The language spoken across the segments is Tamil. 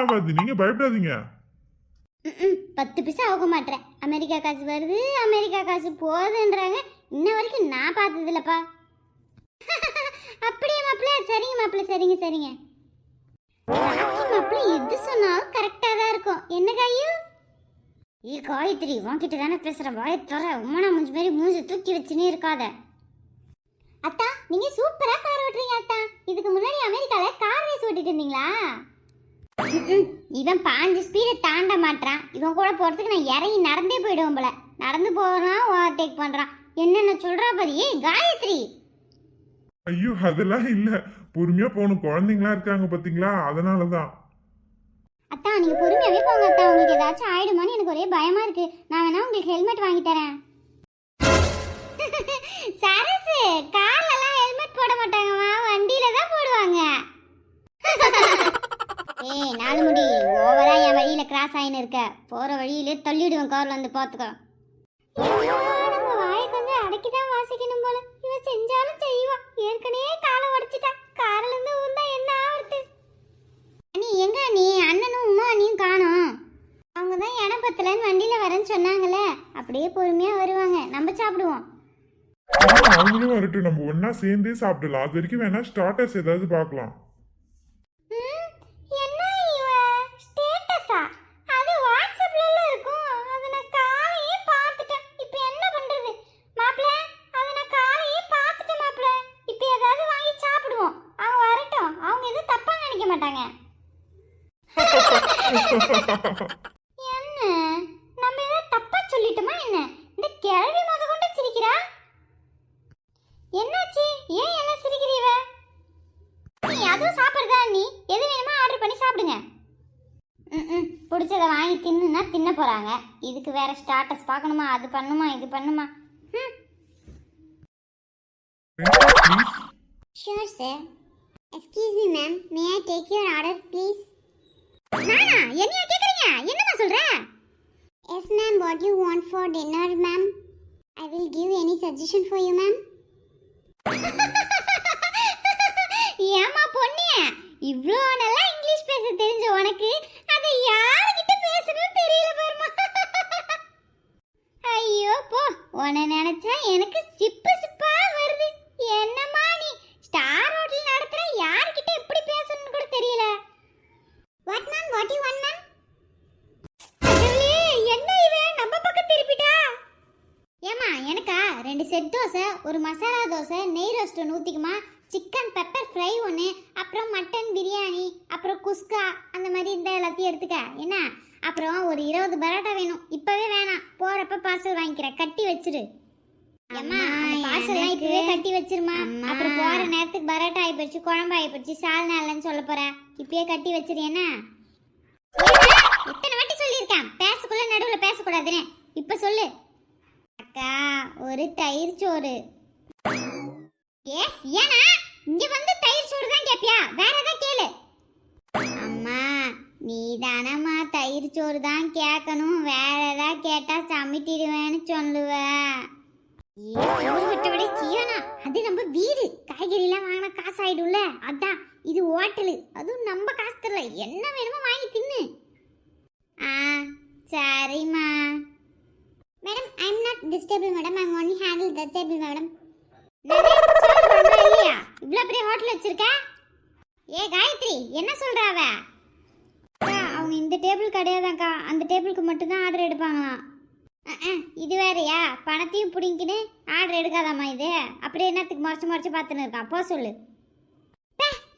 ஆகாது நீங்க பயப்படாதீங்க பத்து பைசா ஆக மாட்டேன் அமெரிக்கா காசு வருது அமெரிக்கா காசு போகுதுன்றாங்க இன்ன வரைக்கும் நான் பார்த்தது இல்லப்பா அப்படியே மாப்பிள்ள சரிங்க மாப்பிள்ள சரிங்க சரிங்க மாப்பிள்ள எது சொன்னாலும் கரெக்டாக தான் இருக்கும் என்ன காயு ஏ காயத்ரி உன்கிட்ட தானே பேசுகிறேன் வாய தர உம்மனா மூஞ்சி மாதிரி மூஞ்சி தூக்கி வச்சுனே இருக்காத அத்தா நீங்கள் சூப்பராக கார் ஓட்டுறீங்க அத்தா இதுக்கு முன்னாடி அமெரிக்காவில் கார் ரேஸ் ஓட்டிட்டு இருந்தீங்களா இவன் பாஞ்சு ஸ்பீடை தாண்ட மாட்டான் இவன் கூட போகிறதுக்கு நான் இறங்கி நடந்தே போயிடுவோம் போல நடந்து போகிறான் ஓவர்டேக் டேக் பண்ணுறான் என்னென்ன சொல்கிறா பாரு காயத்ரி ஐயோ அதெல்லாம் இல்லை பொறுமையாக போகணும் குழந்தைங்களா இருக்காங்க பார்த்தீங்களா அதனால தான் அத்தா நீங்கள் பொறுமையாகவே போங்க அத்தா உங்களுக்கு ஏதாச்சும் ஆயிடுமான்னு எனக்கு ஒரே பயமாக இருக்குது நான் வேணா உங்களுக்கு ஹெல்மெட் வாங்கி தரேன் சரசு கார்லலாம் ஹெல்மெட் போட மாட்டாங்கம்மா வண்டியில தான் போடுவாங்க ஏய் நாலு முடி ஓவரா என் வழியில கிராஸ் ஆயின்னு இருக்க போற வழியிலே தள்ளிடுவேன் கார்ல வந்து பாத்துக்க வாயை கொஞ்சம் அடக்கிதான் வாசிக்கணும் போல இவ செஞ்சாலும் செய்வா ஏற்கனவே காலை உடைச்சிட்டா கார்ல இருந்து ஊந்தா என்ன ஆவறது நீ எங்க நீ அண்ணனும் உமா நீயும் காணோம் அவங்க தான் இனப்பத்துலன்னு வண்டியில வரேன்னு சொன்னாங்களே அப்படியே பொறுமையா வருவாங்க நம்ம சாப்பிடுவோம் அவங்களும் வரட்டும் நம்ம ஒன்னா சேர்ந்தே சாப்பிடலாம் அது வரைக்கும் வேணா ஸ்டார்டர்ஸ் ஏதாவது பார்க்கலாம் பிடிச்சதை வாங்கி தின்னுன்னா தின்ன போகிறாங்க இதுக்கு வேற ஸ்டாட்டஸ் பார்க்கணுமா அது பண்ணுமா இது பண்ணுமா sure sir excuse me ma'am may I take your order please நானா என்னையா கேட்குறீங்க என்னம்மா சொல்கிற yes ma'am what you want for dinner ma'am I will give any suggestion for you ma'am ஏமா பொண்ணிய இவ்வளோ நல்லா இங்கிலீஷ் பேச தெரிஞ்ச உனக்கு அதை யார் பேசுறது தெரியல பாருமா ஐயோ போ உன நினைச்சா எனக்கு சிப்பு சிப்பா வருது என்னம்மா நீ ஸ்டார் ஹோட்டல் நடத்துற யார்கிட்ட எப்படி பேசணும்னு கூட தெரியல what ma'am what you want ma'am என்ன இவன் நம்ம பக்கம் திருப்பிட்டா ஏமா எனக்கா ரெண்டு செட் தோசை ஒரு மசாலா தோசை நெய் ரோஸ்ட் ஊற்றிக்குமா சிக்கன் பெப்பர் ஃப்ரை ஒன்று அப்புறம் மட்டன் பிரியாணி அப்புறம் குஸ்கா அந்த மாதிரி இந்த எல்லாத்தையும் எடுத்துக்க என்ன அப்புறம் ஒரு இருபது பரோட்டா வேணும் இப்போவே வேணாம் போகிறப்ப பார்சல் வாங்கிக்கிறேன் கட்டி வச்சிரு ஏம்மா பார்சல்லாம் இப்போவே கட்டி வச்சிருமா அப்புறம் போகிற நேரத்துக்கு பரோட்டா ஆகி போச்சு குழம்பு ஆகி போச்சு சால்னா இல்லைன்னு சொல்ல போகிற இப்பயே கட்டி வச்சிரு என்ன எத்தனை வாட்டி சொல்லியிருக்கேன் பேசக்குள்ள நடுவில் பேசக்கூடாதுன்னு இப்போ சொல்லு அக்கா ஒரு தயிர் சோறு எஸ் ஏனா இங்க வந்து தயிர் சோறு தான் கேப்பியா வேற ஏதாவது கேளு அம்மா நீ தயிர் சோறு தான் கேட்கணும் வேற ஏதாவது கேட்டா சமைட்டிடுவேன்னு சொல்லுவ விட்டபடி சீனா அது நம்ம வீடு காய்கறிலாம் வாங்கினா காசு ஆயிடும்ல அதான் இது ஹோட்டலு அதுவும் நம்ம காசு தரல என்ன வேணுமோ வாங்கி தின்னு ஆ சரிம்மா madam I am not disturbing madam I only handle disturbing madam இல்லையா இவ்வளோ பெரிய ஹோட்டல் வச்சிருக்க ஏ காயத்ரி என்ன சொல்ற அவ அவங்க இந்த டேபிள் கிடையாதாக்கா அந்த டேபிளுக்கு மட்டும்தான் ஆர்டர் எடுப்பாங்களாம் இது வேறையா பணத்தையும் பிடிங்கின்னு ஆர்டர் எடுக்காதாம்மா இது அப்படியே என்னத்துக்கு மறைச்சு மறைச்சு பார்த்துன்னு இருக்கான் போ சொல்லு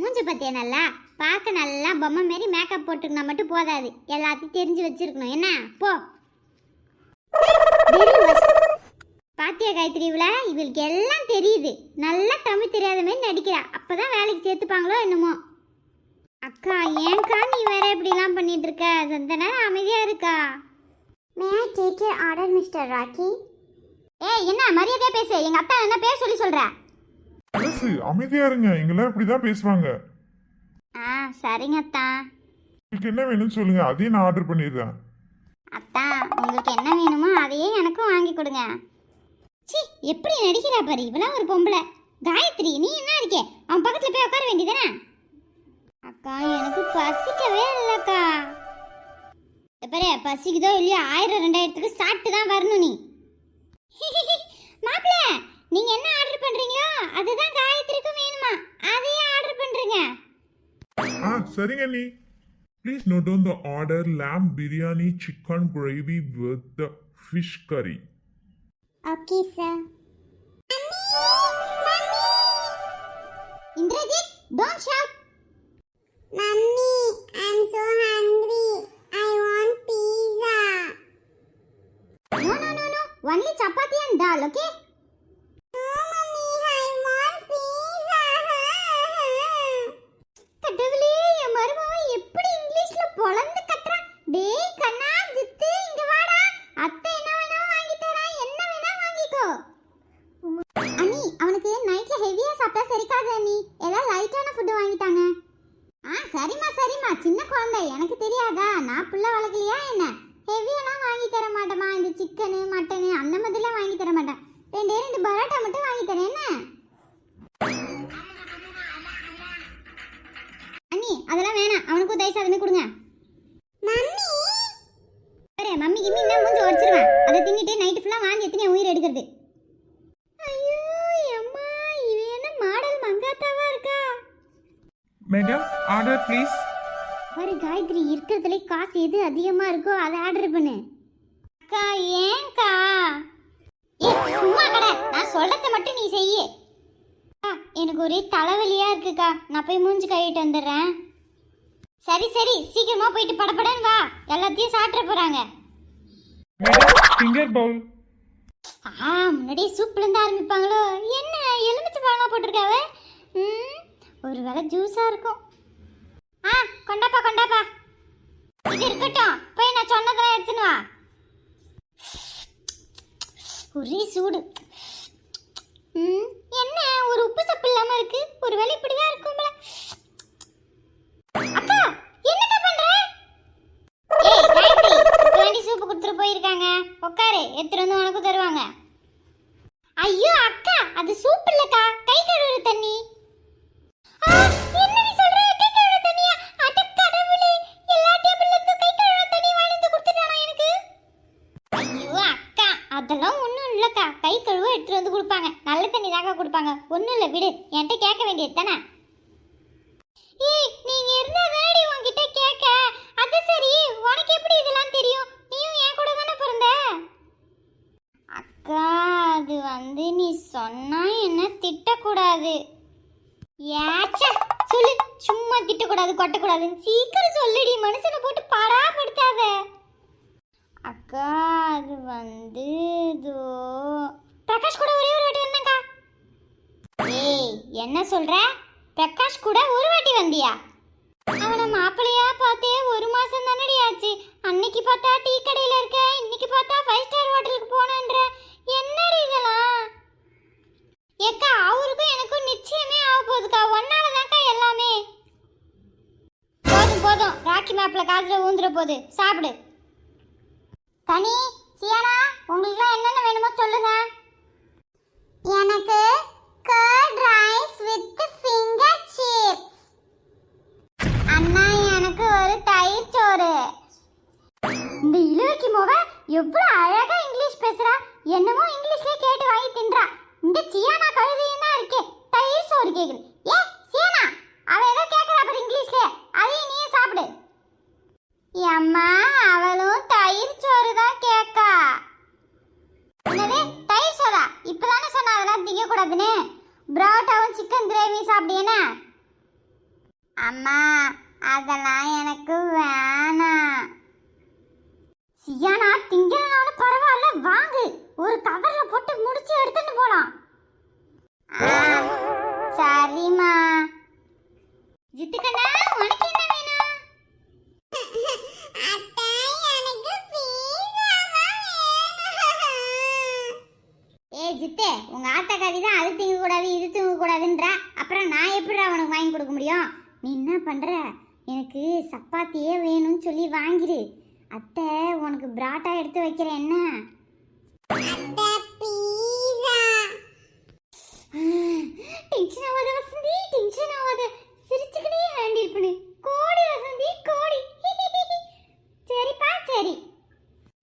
மூஞ்ச பத்தியா நல்லா பார்க்க நல்லா பொம்மை மாரி மேக்கப் போட்டுக்கினா மட்டும் போதாது எல்லாத்தையும் தெரிஞ்சு வச்சிருக்கணும் என்ன போ பாத்தியா காயத்ரி இவள இவளுக்கு எல்லாம் தெரியுது நல்லா தமிழ் தெரியாத மாதிரி நடிக்கிறா அப்போ தான் வேலைக்கு சேர்த்துப்பாங்களோ என்னமோ அக்கா ஏன்க்கா நீ வேற இப்படிலாம் பண்ணிட்டு இருக்க நேரம் அமைதியா இருக்கா may I take your order mister Rocky ஏ என்ன மரியாதையா பேசு எங்க அப்பா என்ன பேர் சொல்லி சொல்ற அரசு அமைதியா இருங்க எங்கெல்லாம் இப்படிதான் பேசுவாங்க ஆ சரிங்க அத்தா உங்களுக்கு என்ன வேணும்னு சொல்லுங்க அதையும் நான் ஆர்டர் பண்ணிடுறேன் அத்தா உங்களுக்கு என்ன வேணுமோ அதையே எனக்கும் வாங்கி கொடுங்க சி எப்படி நடிக்கிறா பாரு இவெல்லாம் ஒரு பொம்பளை காயத்ரி நீ என்ன இருக்கே அவன் பக்கத்தில் போய் உட்கார வேண்டியதானே அக்கா எனக்கு பசிக்கவே இல்லைக்கா பாரு பசிக்குதோ இல்லையோ ஆயிரம் ரெண்டாயிரத்துக்கு சாப்பிட்டு தான் வரணும் நீ மாப்பிள நீங்க என்ன ஆர்டர் பண்றீங்களோ அதுதான் காயத்ரிக்கும் வேணுமா அதையே ஆர்டர் பண்றீங்க ஆ சரிங்க நீ please note down the order lamb biryani chicken gravy with fish curry Okay, sir. Mummy! Mummy! Indrajit, don't shout. Mummy, I'm so hungry. I want pizza. No. Only chapati and dal, okay? அதெல்லாம் வேணாம் அவனுக்கும் தயவு சாதமே கொடுங்க மம்மி மம்மி கிம்மி என்ன மூஞ்சி உடச்சிருவேன் அதை தின்னுட்டு நைட்டு ஃபுல்லாக வாங்கி எத்தனை உயிர் எடுக்கிறது ஐயோ அம்மா இவ என்ன மாடல் மங்காத்தாவா இருக்கா மேடம் ஆர்டர் ப்ளீஸ் பாரு காயத்ரி இருக்கிறதுலே காசு எது அதிகமாக இருக்கோ அதை ஆர்டர் பண்ணு அக்கா ஏன்க்கா ஏ சும்மா கடை நான் சொல்கிறத மட்டும் நீ செய்ய எனக்கு ஒரே தலைவலியாக இருக்குக்கா நான் போய் மூஞ்சி கழுவிட்டு வந்துடுறேன் சரி சரி சீக்கிரமா போயிட்டு படப்படன் வா எல்லாத்தையும் சாப்பிட போறாங்க ஃபிங்கர் ஆ முன்னாடி சூப்ல இருந்து ஆரம்பிப்பாங்களோ என்ன எலுமிச்சை பழமா போட்டிருக்காவ ஒரு வேளை ஜூஸா இருக்கும் ஆ கொண்டாப்பா கொண்டாப்பா இது இருக்கட்டும் போய் நான் சொன்னதெல்லாம் எடுத்துன்னு வா ஒரே சூடு என்ன ஒரு உப்பு சப்பு இல்லாம இருக்கு ஒரு வேளை இப்படிதான் இருக்கும் போயிருக்காங்க உட்காரு எடுத்துட்டு வந்து உனக்கு தருவாங்க ஐயோ அக்கா அது சூப் இல்லக்கா கை கழுவுற தண்ணி அதெல்லாம் ஒன்றும் இல்லைக்கா கை கழுவ எடுத்துகிட்டு வந்து கொடுப்பாங்க நல்ல தண்ணி தாக்கா கொடுப்பாங்க ஒன்றும் இல்லை விடு என்கிட்ட கேட்க வேண்டியது தானே ஏய் நீங்க இருந்த வேடி உன்கிட்ட கேட்க அது சரி உனக்கு எப்படி இதெல்லாம் தெரியும் நீயும் என் கூட தானே பிறந்த அக்கா அது வந்து நீ சொன்னா என்ன திட்டக்கூடாது ஏச்சா சொல்லு சும்மா திட்டக்கூடாது கொட்டக்கூடாதுன்னு சீக்கிரம் சொல்லிடி மனுஷனை போட்டு பாடா படுத்தாத அக்கா அது வந்து இதோ பிரகாஷ் கூட ஒரே ஒரு வாட்டி வந்தாங்கா ஏய் என்ன சொல்கிற பிரகாஷ் கூட ஒரு வாட்டி வந்தியா அவனை மாப்பிள்ளையா பார்த்தே ஒரு மாசம் தானடி ஆச்சு அன்னைக்கு பார்த்தா டீ கடையில இருக்க இன்னைக்கு பார்த்தா ஃபைவ் ஸ்டார் ஹோட்டலுக்கு போனன்ற என்னடி இதெல்லாம் ஏக்கா அவருக்கும் எனக்கும் நிச்சயமே ஆக போகுதுக்கா ஒன்னால தான்க்கா எல்லாமே போதும் போதும் ராக்கி மேப்ல காதில் ஊந்துட போகுது சாப்பிடு தனி சியானா உங்களுக்கு என்னென்ன வேணுமோ சொல்லுங்க எனக்கு curd rice with finger chips அண்ணா எனக்கு ஒரு தயிர் சோறு இந்த இழுவைக்கு மோக எவ்வளவு அழகா இங்கிலீஷ் பேசுறா என்னமோ இங்கிலீஷ்லயே கேட்டு வாங்கி தின்றா இந்த சியானா கழுதையும் தான் இருக்கே தயிர் சோறு கேக்குது ஏ சியானா அவ ஏதோ சித்தே உங்கள் ஆத்தக்காரி தான் அது தூங்கக்கூடாது இது கூடாதுன்ற அப்புறம் நான் எப்படி அவனுக்கு வாங்கி கொடுக்க முடியும் நீ என்ன பண்ணுற எனக்கு சப்பாத்தியே வேணும்னு சொல்லி வாங்கிடு அத்தை உனக்கு பிராட்டா எடுத்து வைக்கிறேன் என்ன டென்ஷன் ஆகாத வசந்தி டென்ஷன் ஆகாத சிரிச்சுக்கிட்டே ஹேண்டில் பண்ணு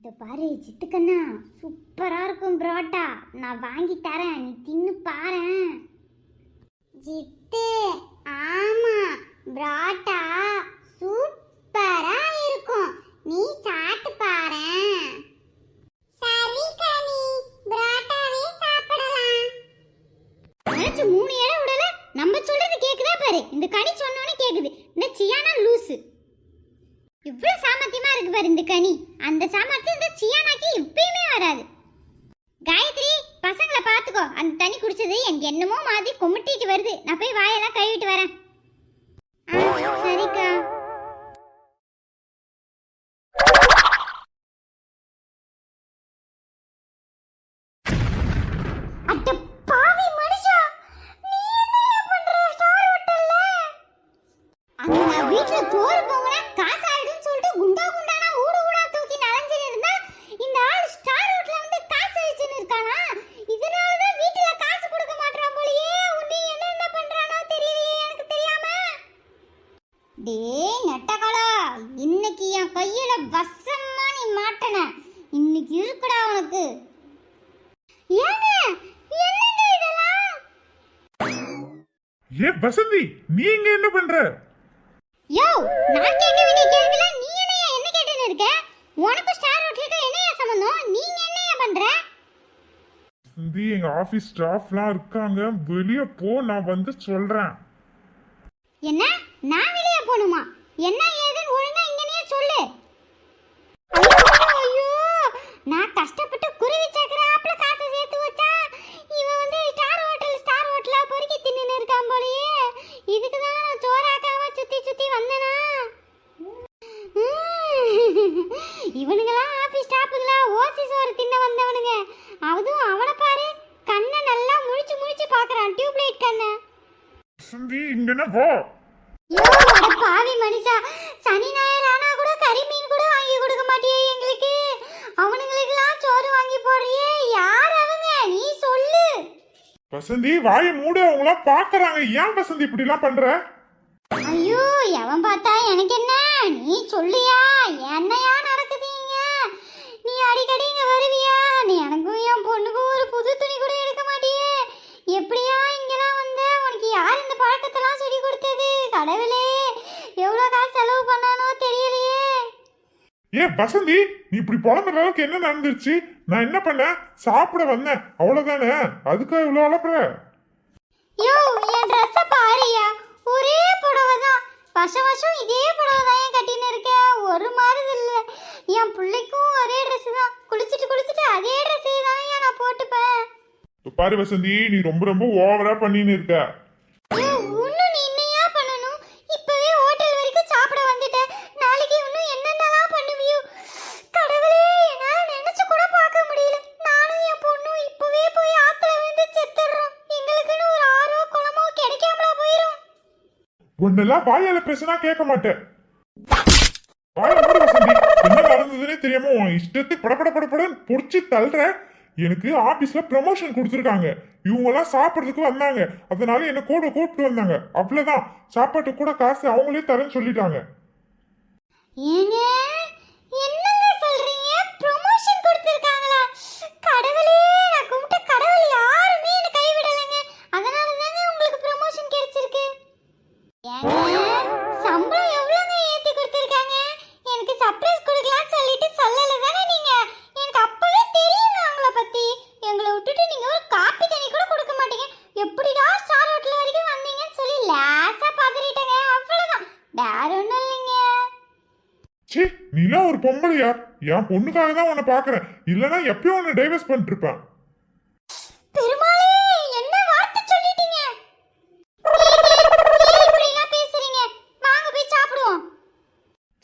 இந்த பாரு சித்துக்கண்ணா சூப்பராக இருக்கும் புரோட்டா நான் வாங்கி தரேன் நீ தின்னு பாரு ஜித்து ஆமாம் புரோட்டா சூப்பராக இருக்கும் நீ சாப்பிட்டு பாரு சரி கனி புரோட்டாவே சாப்பிடலாம் மூணு இடம் விடல நம்ம சொல்றது கேக்குதா பாரு இந்த கனி சொன்னோன்னு கேக்குது என்ன சியானா லூசு இவ்வளவு சாமர்த்தியமா இருக்கு பாரு இந்த கனி அந்த சாமர்த்தியம் இந்த சியானாக்கு இப்பயுமே வராது காயத்ரி பசங்களை பார்த்துக்கோ அந்த தண்ணி குடிச்சது எனக்கு என்னமோ மாதிரி குமிட்டிட்டு வருது நான் போய் வாயெல்லாம் கழுவிட்டு வரேன் சரிக்கா டே நெட்டகலா இன்னைக்கு என் கையில வசமா நீ மாட்டன இன்னைக்கு இருக்குடா உனக்கு ஏங்க என்னங்க இதெல்லாம் ஏ வசந்தி நீ என்ன பண்ற யோ நான் கேட்க வேண்டிய கேள்வில நீ என்ன என்ன கேட்டுன்னு இருக்க உனக்கு ஸ்டார் ஹோட்டலுக்கு என்ன சம்பந்தம் நீங்க என்ன பண்ற வசந்தி எங்க ஆபீஸ் ஸ்டாஃப்லாம் இருக்காங்க வெளிய போ நான் வந்து சொல்றேன் என்ன வசந்தி வாய மூடு அவங்களாம் பாக்குறாங்க ஏன் வசந்தி இப்படி எல்லாம் பண்ற ஐயோ எவன் பார்த்தா எனக்கு என்ன நீ சொல்லியா என்னையா நடக்குதீங்க நீ அடிக்கடி இங்க வருவியா நீ எனக்கும் என் பொண்ணு ஏன் வசந்தி நீ இப்படி புலம்புற அளவுக்கு என்ன நடந்துருச்சு நான் என்ன பண்ணேன் சாப்பிட வந்தேன் அவ்வளவுதானே அதுக்காக இவ்வளவு அலப்புற யோ என் ட்ரெஸ் பாரியா ஒரே புடவை தான் வருஷம் வருஷம் இதே புடவை தான் ஏன் இருக்கேன் ஒரு மாதிரி இல்லை என் பிள்ளைக்கும் ஒரே ட்ரெஸ் தான் குளிச்சுட்டு குளிச்சுட்டு அதே ட்ரெஸ்ஸே தான் நான் போட்டுப்பேன் பாரு வசந்தி நீ ரொம்ப ரொம்ப ஓவரா பண்ணின்னு இருக்க ஒன்னும் ஒன்னெல்லாம் வாயால பேசினா கேட்க மாட்டேன் வாயில மூடு வசந்தி என்ன தெரியாம உன் இஷ்டத்துக்கு படப்பட படப்படன்னு புடிச்சு தள்ளுற எனக்கு ஆபீஸ்ல ப்ரமோஷன் கொடுத்துருக்காங்க இவங்கெல்லாம் சாப்பிட்றதுக்கு வந்தாங்க அதனால என்ன கூட கூப்பிட்டு வந்தாங்க அவ்வளவுதான் சாப்பாட்டு கூட காசு அவங்களே தரேன்னு சொல்லிட்டாங்க சாரியா என் பொண்ணுக்காக தான் உன்னை பாக்குறேன் இல்லனா எப்பயும் உன்ன டைவர்ஸ் பண்ணிருப்பேன்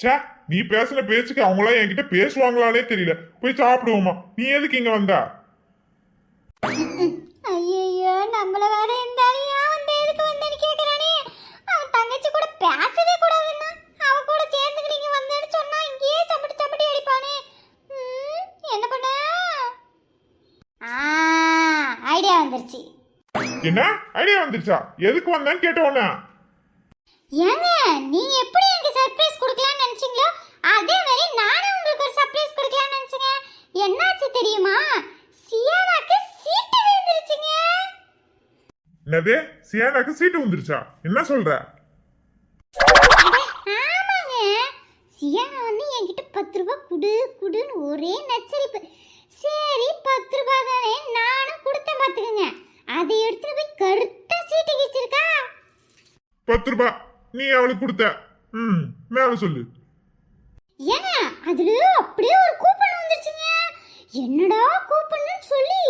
சே நீ பேசின பேச்சுக்கு அவங்களா என்கிட்ட பேசுவாங்களானே தெரியல போய் சாப்பிடுவோமா நீ எதுக்கு இங்க வந்த ஐயோ நம்மள வேற இருந்தாலும் வந்து எதுக்கு வந்தேன்னு கேக்குறானே அவன் தங்கச்சி கூட பேசவே கூட ஐடியா வந்துருச்சு என்ன ஐடியா வந்துருச்சா எதுக்கு வந்தான்னு கேட்டவன ஏங்க நீங்க எப்படி எனக்கு சர்ப்ரைஸ் கொடுக்கலாம் நினைச்சீங்களோ அதே மாதிரி நானும் உங்களுக்கு ஒரு சர்ப்ரைஸ் கொடுக்கலாம் நினைச்சேங்க என்னாச்சு தெரியுமா சியானாக்கு சீட்டு விழுந்துருச்சுங்க என்னது சியானாக்கு சீட்டு வந்துருச்சா என்ன சொல்ற ஆமாங்க சியானா வந்து என்கிட்ட பத்து ரூபாய் குடு குடுன்னு ஒரே நச்சரிப்பு சரி பத்து ரூபாய் தானே நானும் கொடுத்தேன் பார்த்துக்கங்க அதை எடுத்துட்டு போய் கருத்த சீட்டு கிச்சிருக்கா பத்து ரூபாய் நீ அவளுக்கு கொடுத்த ம் மேல சொல்லு ஏங்க அதுல அப்படியே ஒரு கூப்பன் வந்துருச்சுங்க என்னடா கூப்பன்னு சொல்லி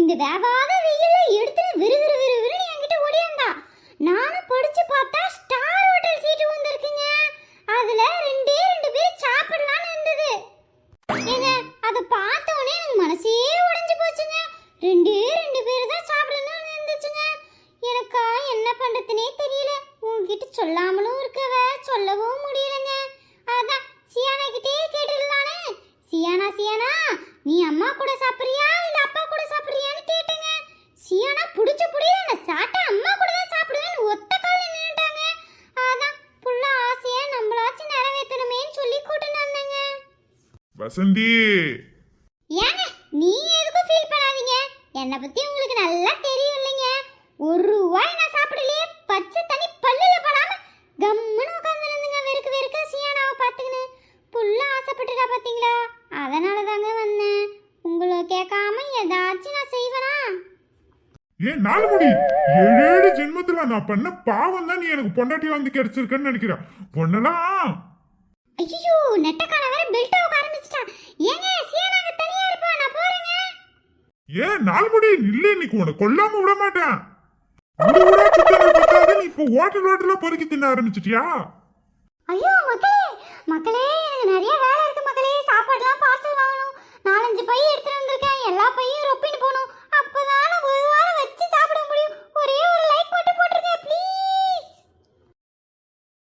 இந்த வேவாத வெயில எடுத்துட்டு விறு விறு விறு விறுன்னு என்கிட்ட ஓடியாந்தா நானும் படிச்சு பார்த்தா ஸ்டார் ஹோட்டல் சீட்டு வந்திருக்குங்க அதுல ரெண்டே ரெண்டு பேர் சாப்பிடலாம்னு இருந்தது ஏங்க அதை பார்த்து மனசே உடைஞ்சு போச்சுங்க ரெண்டு ரெண்டு பேர் தான் சாப்பிடணும்னு இருந்துச்சுங்க எனக்கா என்ன பண்ணுறதுனே தெரியல உங்ககிட்ட சொல்லாமலும் இருக்கவ சொல்லவும் முடியலைங்க அதான் சியானா கிட்டே கேட்டுடலானே சியானா சியானா நீ அம்மா கூட சாப்பிட்றியா இல்ல அப்பா கூட சாப்பிட்றியான்னு கேட்டேங்க சியானா பிடிச்சி புடிச்சு நான் சாப்பிட்ட அம்மா கூட தான் சாப்பிடுவேன்னு ஒத்த கால நின்னுட்டாங்க அதான் புள்ள ஆசையை நம்மளாச்சும் நிறைவேற்றணுமேன்னு சொல்லி கூட்டினாங்க வசந்தி என்னை பற்றி உங்களுக்கு நல்லா தெரியும் இல்லைங்க ஒரு ரூபாய் நான் சாப்பிடலையே பச்சை தண்ணி பல்லில் படாம கம்முன்னு உட்காந்துருந்துங்க வெறுக்கு வெறுக்க சியானாவை பார்த்துக்கின்னு புல்ல ஆசைப்பட்டுட்டா பார்த்தீங்களா அதனால தாங்க வந்தேன் உங்களை கேட்காம ஏதாச்சும் நான் செய்வேனா ஏன் நாலு மணி ஏழு ஜென்மத்துல நான் பண்ண பாவம் தான் நீ எனக்கு பொண்டாட்டி வந்து கிடைச்சிருக்கன்னு நினைக்கிறேன் பொண்ணலாம் ஐயோ நெட்டக்கான வேற பெல்ட் ஆரம்பிச்சிட்டான் ஏங்க சியானாகிட்ட ஏன் நாள் நால்முடி இல்லை இன்னைக்கு உனக்கு கொல்லாம விட மாட்டேன் நீ இப்போ ஹோட்டல் ஹோட்டலா பொறுக்கி தின்ன ஆரம்பிச்சிட்டியா ஐயோ மக்களே மக்களே எனக்கு நிறைய வேலை இருக்கு மக்களே சாப்பாடுலாம் பார்சல் வாங்கணும் நாலஞ்சு பை எடுத்துட்டு வந்திருக்கேன் எல்லா பையும் ரொப்பின்னு போகணும் அப்பதான் நான் ஒரு வாரம் வச்சு சாப்பிட முடியும் ஒரே ஒரு லைக் மட்டும்